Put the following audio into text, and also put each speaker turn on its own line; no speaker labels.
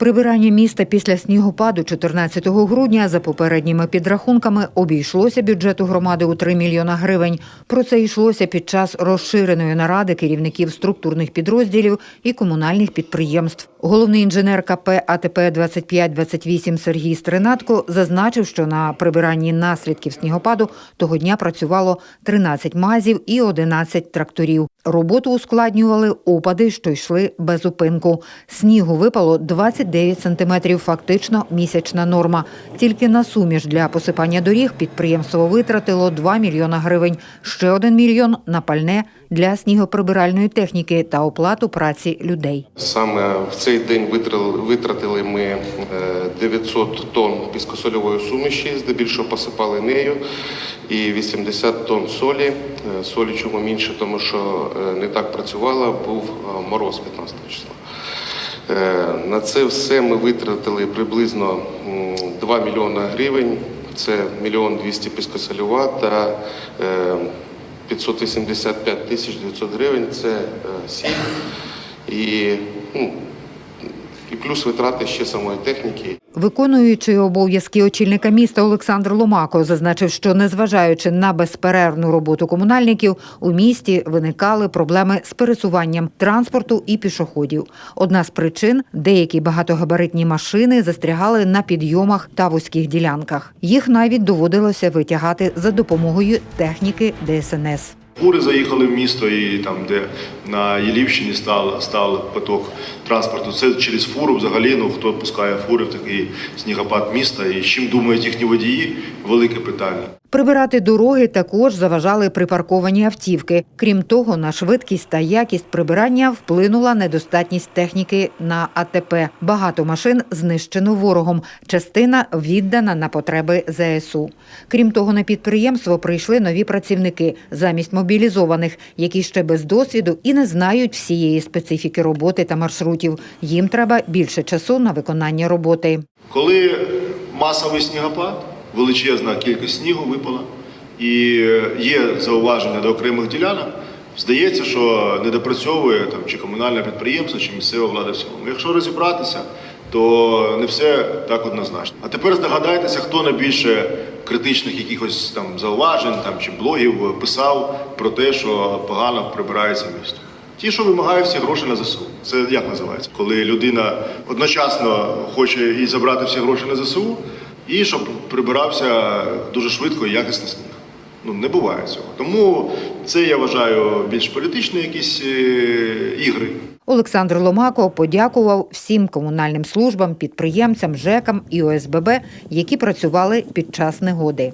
Прибирання міста після снігопаду 14 грудня за попередніми підрахунками обійшлося бюджету громади у 3 мільйона гривень. Про це йшлося під час розширеної наради керівників структурних підрозділів і комунальних підприємств. Головний інженер КП АТП 2528 Сергій Стринатко зазначив, що на прибиранні наслідків снігопаду того дня працювало 13 мазів і 11 тракторів. Роботу ускладнювали опади, що йшли без зупинку. Снігу випало 29 сантиметрів, фактично місячна норма. Тільки на суміш для посипання доріг підприємство витратило 2 мільйона гривень. Ще один мільйон на пальне для снігоприбиральної техніки та оплату праці людей.
Саме в цей день витратили ми е, 900 тонн піскосольової суміші, здебільшого посипали нею, і 80 тонн солі. Е, Солі чому менше, тому що е, не так працювала, був е, мороз 15 числа. Е, На це все ми витратили приблизно 2 мільйони гривень. Це мільйон 200 піскосольова та е, 585 тисяч 900 гривень – це е, сіль. І, ну, і плюс витрати ще самої техніки.
Виконуючий обов'язки очільника міста Олександр Ломако зазначив, що незважаючи на безперервну роботу комунальників, у місті виникали проблеми з пересуванням транспорту і пішоходів. Одна з причин деякі багатогабаритні машини застрягали на підйомах та вузьких ділянках. Їх навіть доводилося витягати за допомогою техніки ДСНС.
Фури заїхали в місто, і там, де на Єлівщині став, став поток транспорту. Це через фуру взагалі, ну хто пускає фури в такий снігопад міста і чим думають їхні водії, велике питання.
Прибирати дороги також заважали припарковані автівки. Крім того, на швидкість та якість прибирання вплинула недостатність техніки на АТП. Багато машин знищено ворогом, частина віддана на потреби ЗСУ. Крім того, на підприємство прийшли нові працівники замість мобілізованих, які ще без досвіду і не знають всієї специфіки роботи та маршрутів. Їм треба більше часу на виконання роботи.
Коли масовий снігопад, величезна кількість снігу випала, і є зауваження до окремих ділянок, здається, що не допрацьовує там чи комунальне підприємство, чи місцева влада в цілому. Якщо розібратися, то не все так однозначно. А тепер здогадайтеся, хто найбільше критичних якихось там зауважень там чи блогів писав про те, що погано прибирається місто. Ті, що вимагають всі гроші на ЗСУ. Це як називається? Коли людина одночасно хоче і забрати всі гроші на ЗСУ, і щоб прибирався дуже швидко і якісно сніг. Ну не буває цього. Тому це я вважаю більш політичні якісь е, ігри.
Олександр Ломако подякував всім комунальним службам, підприємцям, ЖЕКам і ОСББ, які працювали під час негоди.